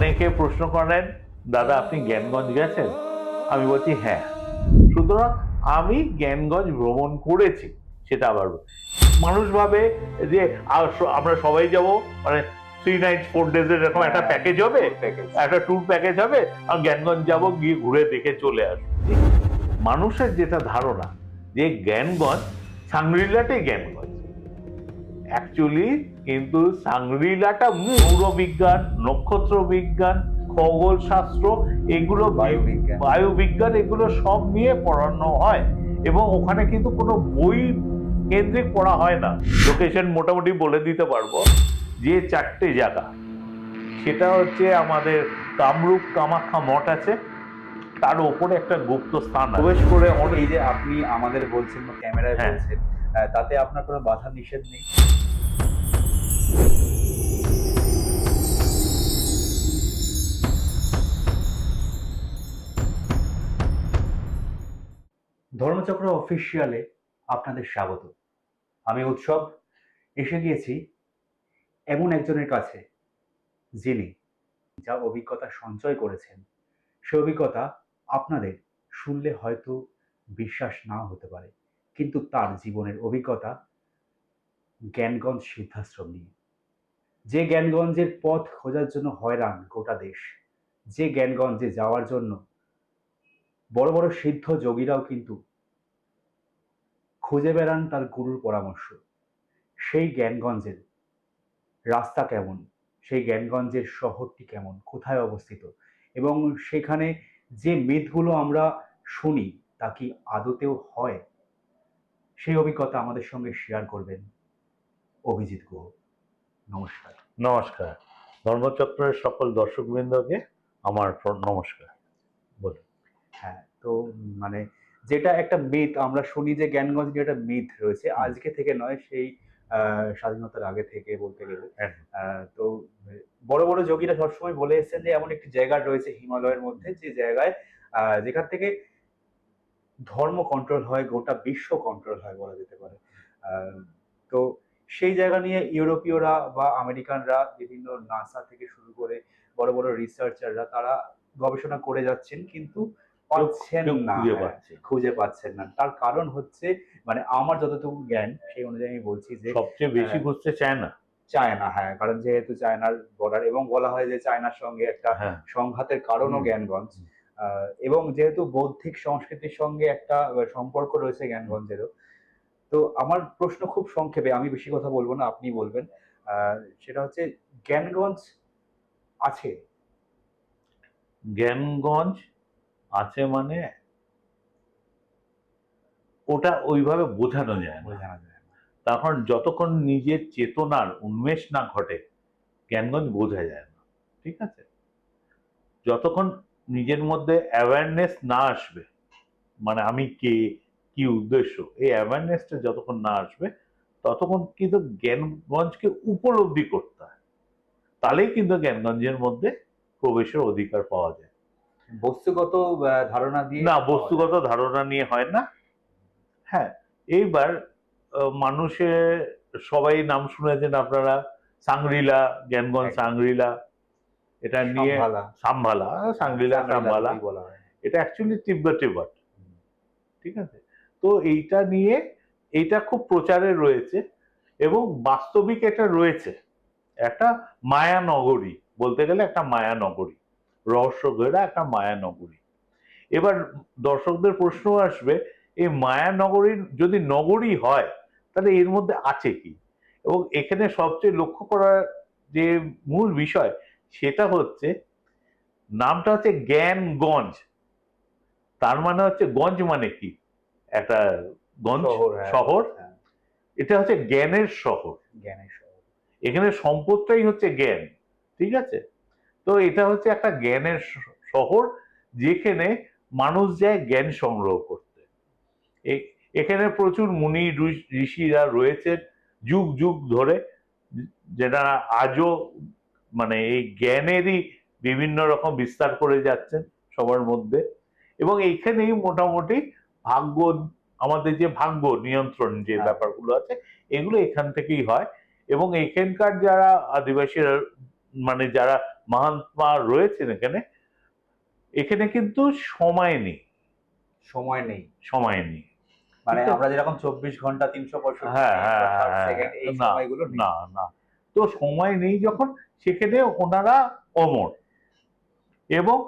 অনেকে প্রশ্ন করেন দাদা আপনি জ্ঞানগঞ্জ গেছেন? আমি বলছি হ্যাঁ। সুতরাং আমি জ্ঞানগঞ্জ ভ্রমণ করেছি সেটা আবার। মানুষ ভাবে যে আমরা সবাই যাব? মানে থ্রি নাইট ফোর ডেজ এরকম একটা প্যাকেজ হবে? একটা ট্যুর প্যাকেজ হবে? আর জ্ঞানগঞ্জ যাব গিয়ে ঘুরে দেখে চলে আসব। মানুষের যেটা ধারণা যে জ্ঞানগঞ্জ সাংরিলাটাই জ্ঞানগঞ্জ। অ্যাকচুয়ালি কিন্তু সাংরিলাটা বিজ্ঞান নক্ষত্র বিজ্ঞান খগোল শাস্ত্র এগুলো বায়ুবিজ্ঞান। বায়ুবিজ্ঞান এগুলো সব নিয়ে পড়ানো হয়। এবং ওখানে কিন্তু কোনো বই কেন্দ্রিক পড়া হয় না। লোকেশন মোটামুটি বলে দিতে পারব যে চারটে জায়গা। সেটা হচ্ছে আমাদের কামরূপ কামাখ্যা মঠ আছে। তার ওপরে একটা গুপ্ত স্থান প্রবেশ করে এই যে আপনি আমাদের বলছেন ক্যামেরায় হ্যাঁ। বলছেন তাতে আপনার কোনো বাধা নিষেধ নেই। ধর্মচক্র অফিসিয়ালে আপনাদের স্বাগত। আমি উৎসব, এসে গিয়েছি এমন একজনের কাছে, যিনি যা অভিজ্ঞতা সঞ্চয় করেছেন, সে অভিজ্ঞতা আপনাদের শুনলে হয়তো বিশ্বাস নাও হতে পারে। কিন্তু তার জীবনের অভিজ্ঞতা জ্ঞানগঞ্জ সিদ্ধাশ্রম নিয়ে। যে জ্ঞানগঞ্জের পথ খোঁজার জন্য হয়রান গোটা দেশ, যে জ্ঞানগঞ্জে যাওয়ার জন্য বড় বড় সিদ্ধ যোগীরাও কিন্তু খুঁজে বেড়ান তার গুরুর পরামর্শ। সেই জ্ঞানগঞ্জের রাস্তা কেমন? সেই জ্ঞানগঞ্জের শহরটি কেমন? কোথায় অবস্থিত? এবং সেখানে যে মিথগুলো আমরা শুনি, তা কি আদতেও হয়? সেই অভিজ্ঞতা আমাদের সঙ্গে শেয়ার করবেন। অভিজিৎ গুহ নমস্কার। নমস্কার। ধর্মচক্রের সকল দর্শক দর্শকবৃন্দকে আমার নমস্কার। বলুন। হ্যাঁ তো মানে যেটা একটা মিথ আমরা শুনি যে জ্ঞানগঞ্জ নিয়ে একটা মিথ রয়েছে আজকে থেকে নয় সেই স্বাধীনতার আগে থেকে বলতে গেলে। তো বড় বড় যোগীরা সবসময় বলে এসেছেন যে এমন একটি জায়গা রয়েছে হিমালয়ের মধ্যে যে জায়গায় যেখান থেকে ধর্ম কন্ট্রোল হয় গোটা বিশ্ব কন্ট্রোল হয় বলা যেতে পারে। তো সেই জায়গা নিয়ে ইউরোপীয়রা বা আমেরিকানরা বিভিন্ন নাসা থেকে শুরু করে বড় বড় রিসার্চাররা তারা গবেষণা করে যাচ্ছেন কিন্তু পাচ্ছেন না। খুঁজে পাচ্ছেন না। তার কারণ হচ্ছে মানে আমার যতটুকু জ্ঞান সেই অনুযায়ী আমি বলছি যে সবচেয়ে বেশি। খুঁজতে চায় না চায়না হ্যাঁ। কারণ যেহেতু চায়নার বর্ডার এবং বলা হয় যে চায়নার সঙ্গে একটা হ্যাঁ। সংঘাতের কারণও জ্ঞানগঞ্জ। এবং যেহেতু বৌদ্ধিক সংস্কৃতির সঙ্গে একটা সম্পর্ক রয়েছে জ্ঞানগঞ্জেরও তো আমার প্রশ্ন খুব সংক্ষেপে আমি বেশি কথা বলব না আপনি বলবেন। সেটা হচ্ছে জ্ঞানগঞ্জ আছে? জ্ঞানগঞ্জ আছে মানে ওটা ওইভাবে বোঝানো যায় বোঝানো যায়। তখন যতক্ষণ নিজের চেতনার উন্মেষ না ঘটে জ্ঞানগঞ্জ বোঝা যায় না। ঠিক আছে? যতক্ষণ নিজের মধ্যে অ্যাওয়ারনেস না আসবে মানে আমি কে কি উদ্দেশ্য এই অ্যাওয়ারনেসটা যতক্ষণ না আসবে ততক্ষণ কিন্তু জ্ঞানগঞ্জকে উপলব্ধি করতে হয়। তাহলেই কিন্তু জ্ঞানগঞ্জের মধ্যে প্রবেশের অধিকার পাওয়া যায়। বস্তুগত ধারণা দিয়ে না বস্তুগত ধারণা নিয়ে হয় না। হ্যাঁ এইবার মানুষের সবাই নাম শুনেছেন আপনারা সাংরিলা জ্ঞানগঞ্জ সাংরিলা এটা নিয়ে সম্ভালা। সাংরিলা সাম্ভালা এটা অ্যাকচুয়ালি তিব্বতি ওয়ার্ড ঠিক আছে? তো এইটা নিয়ে এইটা খুব প্রচারে রয়েছে এবং বাস্তবিক এটা রয়েছে। একটা মায়া নগরী বলতে গেলে একটা মায়া নগরী রহস্য ঘেরা একটা মায়া নগরী এবার দর্শকদের প্রশ্ন আসবে এই মায়া নগরীর যদি নগরী হয় তাহলে এর মধ্যে আছে কি? এবং এখানে সবচেয়ে লক্ষ্য করার যে মূল বিষয় সেটা হচ্ছে নামটা হচ্ছে জ্ঞানগঞ্জ। তার মানে হচ্ছে গঞ্জ মানে কি? একটা গঞ্জ শহর হ্যাঁ। হ্যাঁ, এটা হচ্ছে জ্ঞানের শহর। জ্ঞানের শহর। এখানে সম্পদটাই হচ্ছে জ্ঞান ঠিক আছে? তো এটা হচ্ছে একটা জ্ঞানের শহর যেখানে মানুষ যায় জ্ঞান সংগ্রহ করতে। এখানে প্রচুর মুনি ঋষিরা রয়েছে যুগ যুগ ধরে যেটা আজও মানে এই জ্ঞানেরই বিভিন্ন রকম বিস্তার করে যাচ্ছেন সবার মধ্যে। এবং এইখানেই মোটামুটি ভাগ্য আমাদের যে ভাগ্য নিয়ন্ত্রণ যে হ্যাঁ। ব্যাপারগুলো আছে এগুলো এখান থেকেই হয়। এবং এখানকার যারা আদিবাসীরা মানে যারা মহাত্মা রয়েছেন এখানে এখানে কিন্তু সময় নেই। সময় নেই। সময় নেই। মানে আমরা যেরকম চব্বিশ ঘণ্টা তিনশো পঁয়ষট্টি হ্যাঁ, হ্যাঁ, হ্যাঁ, নেই। না না। তো সময় নেই যখন সেখানে ওনারা অমর। এবং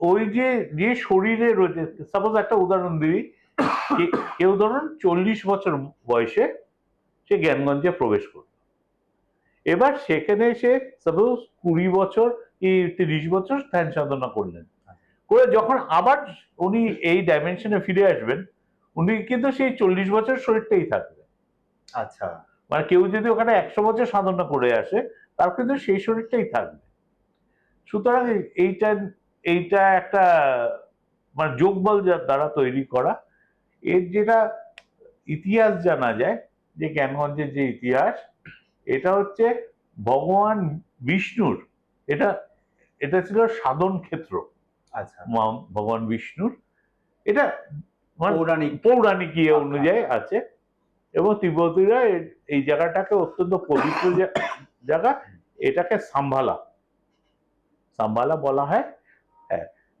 ওই যে যে শরীরে রয়েছে সাপোজ একটা উদাহরণ দিই কেউ ধরুন চল্লিশ বছর বয়সে সে জ্ঞানগঞ্জে প্রবেশ করল। এবার সেখানে সে সাপোজ কুড়ি বছর কি তিরিশ বছর ধ্যান সাধনা করলেন। করে যখন আবার উনি এই ডাইমেনশনে ফিরে আসবেন, উনি কিন্তু সেই চল্লিশ বছর শরীরটাই থাকবে। আচ্ছা। মানে কেউ যদি ওখানে একশো বছর সাধনা করে আসে তার কিন্তু সেই শরীরটাই থাকবে। সুতরাং এইটা এইটা একটা মানে যোগবল যার দ্বারা তৈরি করা এর যেটা ইতিহাস জানা যায় যে জ্ঞানগঞ্জের যে ইতিহাস এটা হচ্ছে ভগবান বিষ্ণুর এটা এটা ছিল সাধন ক্ষেত্র। আচ্ছা। ভগবান বিষ্ণুর এটা মানে পৌরাণিক। পৌরাণিক ইয়ে অনুযায়ী আছে। এবং তিব্বতীরা এই জায়গাটাকে অত্যন্ত পবিত্র জায়গা এটাকে সাম্ভালা। সাম্ভালা বলা হয়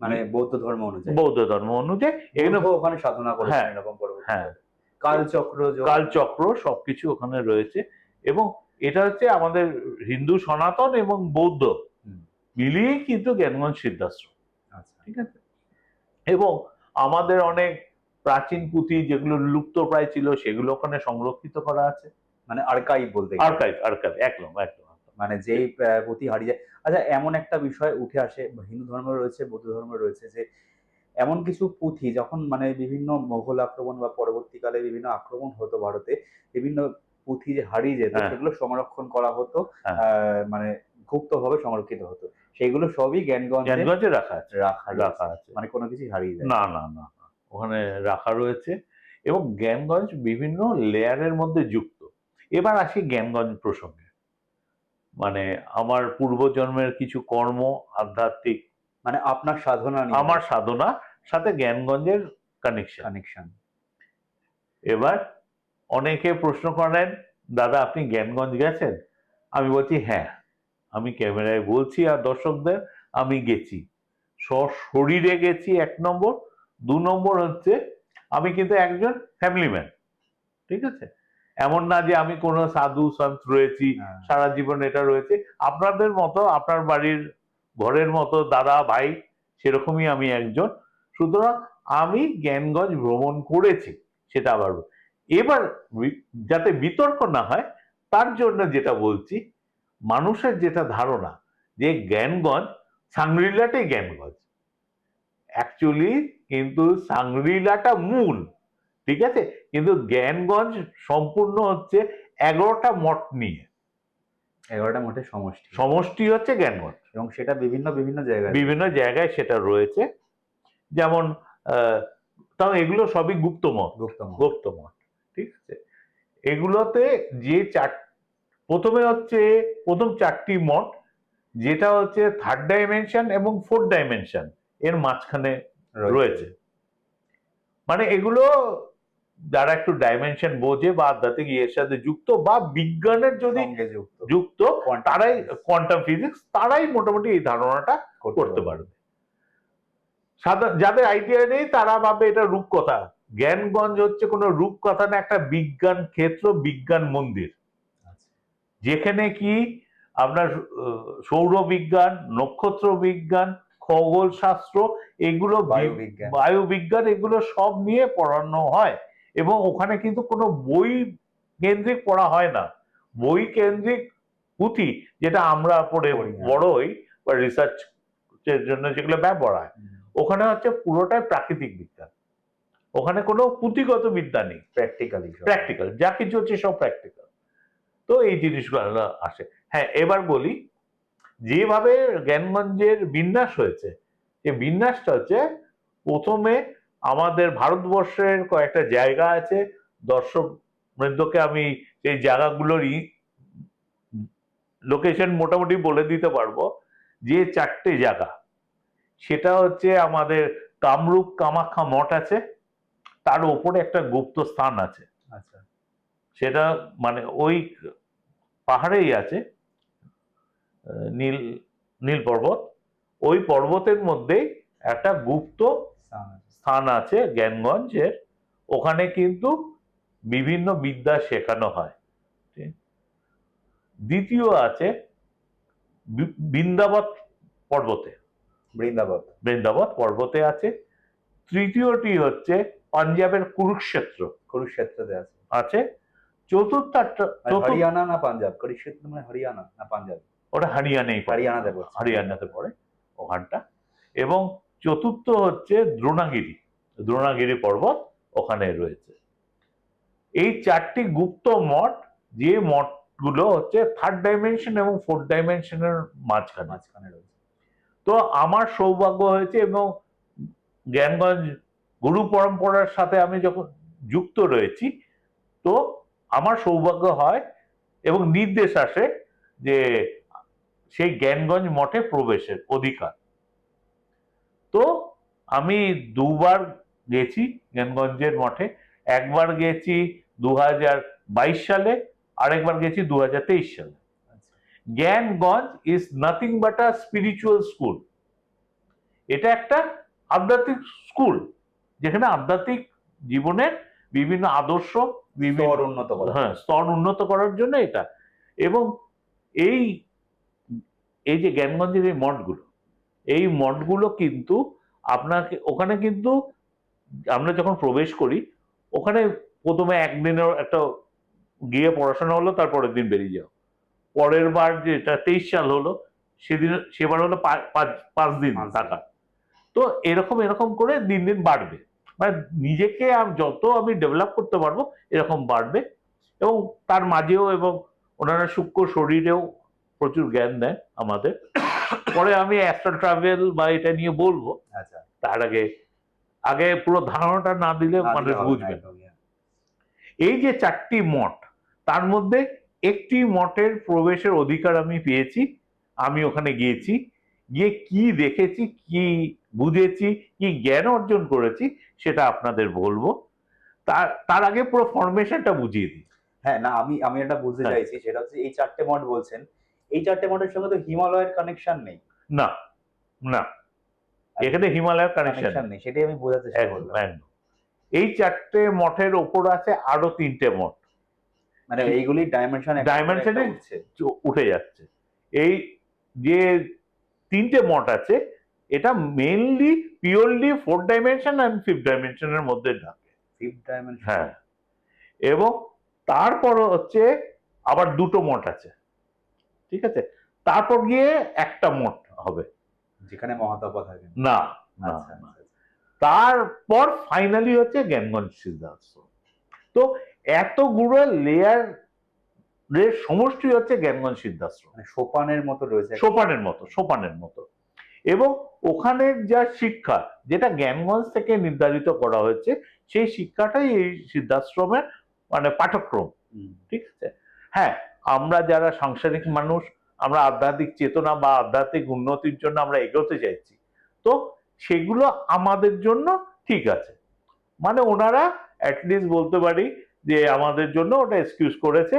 মানে বৌদ্ধ ধর্ম অনুযায়ী। বৌদ্ধ ধর্ম অনুযায়ী। বুদ্ধ ওখানে সাধনা করেছেন হ্যাঁ, এরকম পরবর্তী হ্যাঁ। কালচক্র কালচক্র সবকিছু ওখানে রয়েছে। এবং এটা হচ্ছে আমাদের হিন্দু সনাতন এবং বৌদ্ধ। হুম। মিলিয়েই কিন্তু জ্ঞানগঞ্জ সিদ্ধাশ্রম। আচ্ছা। ঠিক আছে? এবং আমাদের অনেক প্রাচীন পুঁথি যেগুলো লুপ্ত প্রায় ছিল সেগুলো ওখানে সংরক্ষিত করা আছে মানে আর্কাইভ বলতে আর্কাইভ আর্কাইভ একদম একদম। মানে যেই পুঁথি হারিয়ে যায় আচ্ছা এমন একটা বিষয় উঠে আসে হিন্দু ধর্ম রয়েছে বৌদ্ধ ধর্ম রয়েছে যে এমন কিছু পুঁথি যখন মানে বিভিন্ন মোগল আক্রমণ বা পরবর্তীকালে বিভিন্ন আক্রমণ হতো ভারতে বিভিন্ন পুঁথি যে হারিয়ে যেত হ্যাঁ। সেগুলো সংরক্ষণ করা হতো হ্যাঁ। আহ, মানে গুপ্তভাবে সংরক্ষিত হতো সেগুলো সবই জ্ঞানগঞ্জে রাখা আছে রাখা রাখা আছে মানে কোনো কিছু হারিয়ে যায় না না না। ওখানে রাখা রয়েছে এবং জ্ঞানগঞ্জ বিভিন্ন লেয়ারের মধ্যে যুক্ত। এবার আসি জ্ঞানগঞ্জ প্রসঙ্গে। মানে আমার পূর্বজন্মের কিছু কর্ম আধ্যাত্মিক মানে আপনার সাধনা আমার সাধনা সাথে জ্ঞানগঞ্জের কানেকশন কানেকশন এবার অনেকে প্রশ্ন করেন দাদা আপনি জ্ঞানগঞ্জ গেছেন? আমি বলছি হ্যাঁ আমি ক্যামেরায় বলছি আর দর্শকদের আমি গেছি। সশরীরে গেছি এক নম্বর দু নম্বর হচ্ছে আমি কিন্তু একজন ফ্যামিলি ম্যান ঠিক আছে? এমন না যে আমি কোনো সাধু সন্ত রয়েছি সারা জীবন এটা রয়েছে। আপনাদের মতো আপনার বাড়ির ঘরের মতো দাদা ভাই সেরকমই আমি একজন। সুতরাং আমি জ্ঞানগঞ্জ ভ্রমণ করেছি সেটা আবার এবার যাতে বিতর্ক না হয় তার জন্য যেটা বলছি মানুষের যেটা ধারণা যে জ্ঞানগঞ্জ সাংরিলাটাই জ্ঞানগঞ্জ অ্যাকচুয়ালি কিন্তু সাংরিলাটা মূল ঠিক আছে? কিন্তু জ্ঞানগঞ্জ সম্পূর্ণ হচ্ছে এগারোটা মঠ নিয়ে। এগারোটা মোটে সমষ্টি। সমষ্টি হচ্ছে জ্ঞানগঞ্জ। এবং সেটা বিভিন্ন বিভিন্ন জায়গায় বিভিন্ন জায়গায় সেটা রয়েছে। যেমন তাও এগুলো সবই গুপ্ত মঠ। গুপ্ত মঠ। গুপ্ত মঠ ঠিক আছে? এগুলোতে যে চার প্রথমে হচ্ছে প্রথম চারটি মঠ যেটা হচ্ছে থার্ড ডাইমেনশন এবং ফোর্থ ডাইমেনশন এর মাঝখানে রয়েছে। মানে এগুলো যারা একটু ডাইমেনশন বোঝে বা আধ্যাত্মিক ইয়ের সাথে যুক্ত বা বিজ্ঞানের যদি যুক্ত। তারাই কোয়ান্টাম ফিজিক্স তারাই মোটামুটি এই ধারণাটা করতে পারবে। সাধারণ যাদের আইডিয়া নেই তারা ভাবে এটা রূপকথা। জ্ঞানগঞ্জ হচ্ছে কোনো রূপকথা না একটা বিজ্ঞান ক্ষেত্র বিজ্ঞান মন্দির। আচ্ছা। যেখানে কি আপনার আহ, সৌরবিজ্ঞান নক্ষত্র বিজ্ঞান খগোল শাস্ত্র এগুলো বায়ুবিজ্ঞান। বায়ুবিজ্ঞান এগুলো সব নিয়ে পড়ানো হয় এবং ওখানে কিন্তু কোনো বই কেন্দ্রিক পড়া হয় না। বই কেন্দ্রিক পুঁথি যেটা আমরা পড়ে হ্যাঁ। বড় হই বা রিসার্চ এর জন্য যেগুলো ব্যবহার হয়। ওখানে হচ্ছে পুরোটাই প্রাকৃতিক বিজ্ঞান। ওখানে কোনো পুঁথিগত বিদ্যা নেই। প্র্যাকটিক্যালি প্র্যাকটিক্যাল যা কিছু হচ্ছে সব প্র্যাকটিক্যাল তো এই জিনিসগুলো আসে। হ্যাঁ এবার বলি যেভাবে জ্ঞানগঞ্জের বিন্যাস হয়েছে এই বিন্যাসটা হচ্ছে প্রথমে আমাদের ভারতবর্ষের কয়েকটা জায়গা আছে দর্শক বৃন্দকে আমি সেই জায়গাগুলোর লোকেশন মোটামুটি বলে দিতে পারব যে চারটে জায়গা। সেটা হচ্ছে আমাদের কামরূপ কামাখ্যা মঠ আছে তার ওপরে একটা গুপ্ত স্থান আছে। আচ্ছা। সেটা মানে ওই পাহাড়েই আছে নীল নীল পর্বত। ওই পর্বতের মধ্যেই একটা গুপ্ত স্থান আছে। জ্ঞানগঞ্জের। ওখানে কিন্তু বিভিন্ন বিদ্যা শেখানো হয়। দ্বিতীয় আছে বৃন্দাবত পর্বতে। বৃন্দাবত। বৃন্দাবত পর্বতে আছে। তৃতীয়টি হচ্ছে পাঞ্জাবের কুরুক্ষেত্র। কুরুক্ষেত্রতে আছে। আছে। চতুর্থ আর হরিয়ানা না পাঞ্জাব? কুরুক্ষেত্র মানে হরিয়ানা না পাঞ্জাব? ওটা হরিয়ানাই। হরিয়ানাতে হরিয়ানাতে পড়ে ওখানটা। এবং চতুর্থ হচ্ছে দ্রোণাগিরি। দ্রোণাগিরি পর্বত ওখানে রয়েছে। এই চারটি গুপ্ত মঠ যে মঠগুলো হচ্ছে থার্ড ডাইমেনশন এবং ফোর্থ ডাইমেনশনের মাঝখানে। মাঝখানে রয়েছে। তো আমার সৌভাগ্য হয়েছে এবং জ্ঞানগঞ্জ গুরু পরম্পরার সাথে আমি যখন যুক্ত রয়েছি তো আমার সৌভাগ্য হয় এবং নির্দেশ আসে যে সেই জ্ঞানগঞ্জ মঠে প্রবেশের অধিকার। তো আমি দুবার গেছি জ্ঞানগঞ্জের মঠে। একবার গেছি দু বাইশ সালে আরেকবার গেছি দু সালে। Gyanganj is nothing but a spiritual school এটা একটা আধ্যাত্মিক স্কুল যেখানে আধ্যাত্মিক জীবনের বিভিন্ন আদর্শ বিভিন্ন উন্নত করা। হ্যাঁ স্তর উন্নত করার জন্য এটা। এবং এই এই যে জ্ঞানগঞ্জের এই মঠগুলো এই মঠগুলো কিন্তু আপনাকে ওখানে কিন্তু আমরা যখন প্রবেশ করি ওখানে প্রথমে একদিনের একটা গিয়ে পড়াশোনা হলো তারপরের দিন বেরিয়ে যাও। পরের বার যেটা তেইশ সাল হলো সেদিন সেবার হলো পাঁচ পাঁচ দিন। থাকা। তো এরকম এরকম করে দিন দিন বাড়বে। মানে নিজেকে আম- যত আমি ডেভেলপ করতে পারব এরকম বাড়বে। এবং তার মাঝেও এবং ওনারা সূক্ষ্ম শরীরেও প্রচুর জ্ঞান দেয় আমাদের পরে আমি অ্যাস্ট্রাল ট্রাভেল বা এটা নিয়ে বলব আচ্ছা তার আগে আগে পুরো ধারণাটা না দিলে না মানুষ দিলে বুঝবে না। একদমই, হ্যাঁ। এই যে চারটি মঠ তার মধ্যে একটি মঠের প্রবেশের অধিকার আমি পেয়েছি আমি ওখানে গিয়েছি গিয়ে কি দেখেছি কি বুঝেছি কি জ্ঞান অর্জন করেছি সেটা আপনাদের বলব তার তার আগে পুরো ফরমেশনটা বুঝিয়ে দিই হ্যাঁ না আমি আমি এটা বুঝতে হ্যাঁ। চাইছি সেটা হচ্ছে এই চারটে মঠ বলছেন এই চারটে মঠের সঙ্গে তো হিমালয়ের কানেকশন নেই। না না। এখানে হিমালয়ের কানেকশন নেই। সেটাই আমি বোঝাতে একদম এই চারটে মঠের ওপর আছে আরও তিনটে মঠ। মানে এইগুলি ডাইমেনশন চ- উঠে যাচ্ছে। এই যে তিনটে মঠ আছে এটা mainly purely four dimension and fifth ডাইমেনশনের মধ্যে থাকে। ফিফথ ডাইমেনশন হ্যাঁ। এবং তারপর হচ্ছে আবার দুটো মঠ আছে। ঠিক আছে? তারপর গিয়ে একটা মোট হবে। যেখানে মহাতপা থাকেন। না আচ্ছা না। আচ্ছা, তারপর ফাইনালি হচ্ছে জ্ঞানগঞ্জ সিদ্ধাশ্রম তো এত এতগুলো লেয়ার এর সমষ্টি হচ্ছে জ্ঞানগঞ্জ সিদ্ধাশ্রম মানে সোপানের মতো রয়েছে। সোপানের মতো সোপানের মতো। এবং ওখানের যা শিক্ষা যেটা জ্ঞানগঞ্জ থেকে নির্ধারিত করা হয়েছে সেই শিক্ষাটাই এই সিদ্ধাশ্রমের মানে পাঠ্যক্রম। হুম, ঠিক আছে? হ্যাঁ আমরা যারা সাংসারিক মানুষ আমরা আধ্যাত্মিক চেতনা বা আধ্যাত্মিক উন্নতির জন্য আমরা এগোতে চাইছি তো সেগুলো আমাদের জন্য ঠিক আছে। মানে ওনারা অ্যাটলিস্ট বলতে পারি যে আমাদের জন্য ওটা এক্সকিউজ করেছে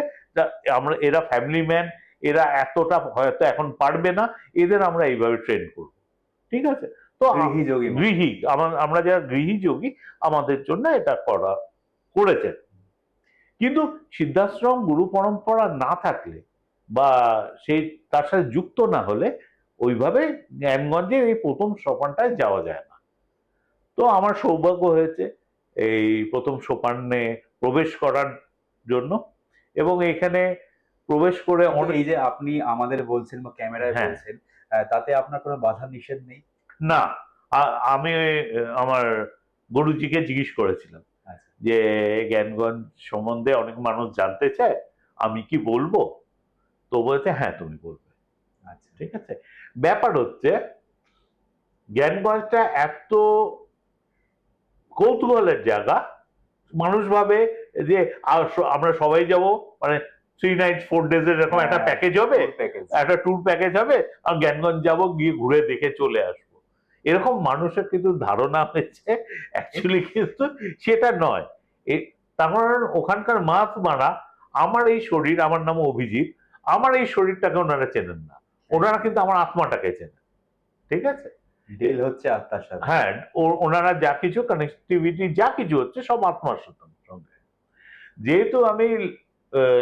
আমরা এরা ফ্যামিলি ম্যান এরা এতটা হয়তো এখন পারবে না এদের আমরা এইভাবে ট্রেন করব। ঠিক আছে? তো গৃহী যোগী গৃহী আমরা যারা গৃহী যোগী আমাদের জন্য এটা করা করেছেন। কিন্তু সিদ্ধাশ্রম গুরু পরম্পরা না থাকলে বা সেই তার সাথে যুক্ত না হলে ওইভাবে জ্ঞানগঞ্জের এই প্রথম সোপানটায় যাওয়া যায় না তো আমার সৌভাগ্য হয়েছে এই প্রথম সোপানে প্রবেশ করার জন্য এবং এখানে প্রবেশ করে এই যে আপনি আমাদের বলছেন বা ক্যামেরায় হ্যাঁ। বলছেন তাতে আপনার কোনো বাধা নিষেধ নেই না আমি আমার গুরুজিকে জিজ্ঞেস করেছিলাম। যে জ্ঞানগঞ্জ সম্বন্ধে অনেক মানুষ জানতে চায় আমি কি বলব? তো বলেছে হ্যাঁ তুমি বলবে। আচ্ছা। ঠিক আছে? ব্যাপার হচ্ছে জ্ঞানগঞ্জটা এত কৌতূহলের জায়গা মানুষ ভাবে যে আমরা সবাই যাব। মানে থ্রি নাইট ফোর ডেজ এরকম একটা প্যাকেজ হবে একটা ট্যুর প্যাকেজ হবে আর জ্ঞানগঞ্জ যাব গিয়ে ঘুরে দেখে চলে আসব। এরকম মানুষের কিন্তু ধারণা হয়েছে অ্যাকচুয়ালি কিন্তু সেটা নয়। এ- তার কারণ ওখানকার মাছ মারা আমার এই শরীর আমার নাম অভিজিৎ আমার এই শরীরটাকে ওনারা চেনেন না। ওনারা কিন্তু আমার আত্মাটাকে চেনেন। ঠিক আছে? ডিল হচ্ছে আত্মার সাথে। হ্যাঁ ওনারা যা কিছু কানেক্টিভিটি যা কিছু হচ্ছে সব আত্মার সঙ্গে। যেহেতু আমি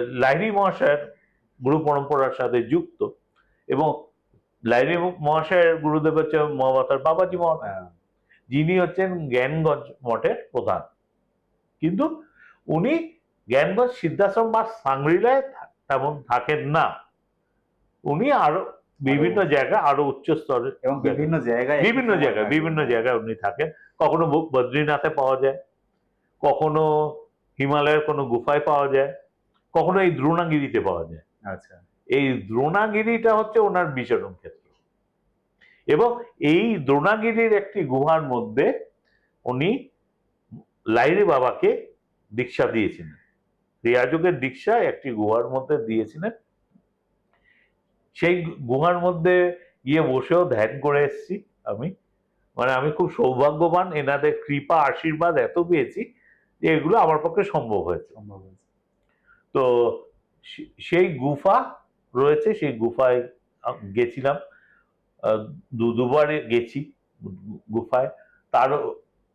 লাহিড়ী মহাশয়ের গুরু পরম্পরার সাথে যুক্ত এবং লাহিড়ী মহাশয়ের গুরুদেব হচ্ছে মহাবতার বাবাজি মহাশয় হ্যাঁ, যিনি হচ্ছেন জ্ঞানগঞ্জ মঠের প্রধান। কিন্তু উনি জ্ঞানগঞ্জ সিদ্ধাশ্রম বা সাংরিলায় তেমন থাকেন না। উনি আরও বিভিন্ন জায়গায় আরও উচ্চ স্তরে এবং বিভিন্ন জায়গায় বিভিন্ন জায়গায় বিভিন্ন জায়গায় উনি থাকেন। কখনো বদ্রীনাথে পাওয়া যায় কখনো হিমালয়ের কোনো গুফায় পাওয়া যায় কখনো এই দ্রোণাগিরিতে পাওয়া যায়। আচ্ছা। এই দ্রোণাগিরিটা হচ্ছে ওনার বিচরণ ক্ষেত্র। এবং এই দ্রোণাগিরির একটি গুহার মধ্যে উনি লাইরি বাবাকে দীক্ষা দিয়েছিলেন। রিয়াযোগের দীক্ষা একটি গুহার মধ্যে দিয়েছিলেন। সেই গুহার মধ্যে গিয়ে বসেও ধ্যান করে এসেছি আমি। মানে আমি খুব সৌভাগ্যবান এনাদের কৃপা আশীর্বাদ এত পেয়েছি যে এগুলো আমার পক্ষে সম্ভব হয়েছে। সম্ভব হয়েছে। তো সেই গুফা রয়েছে সেই গুফায় গেছিলাম। দু দুবার গেছি গুফায়। তার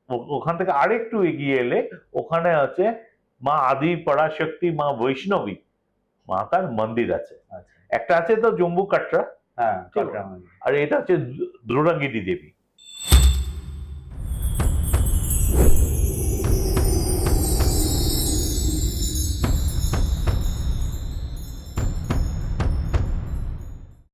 ওখান থেকে আরেকটু এগিয়ে এলে ওখানে আছে মা আদি পরাশক্তি মা বৈষ্ণবী মা তার মন্দির আছে। আচ্ছা। একটা আছে তো জম্বু কাটরা। হ্যাঁ। আর এটা হচ্ছে দ্রোণাগিরি দেবী।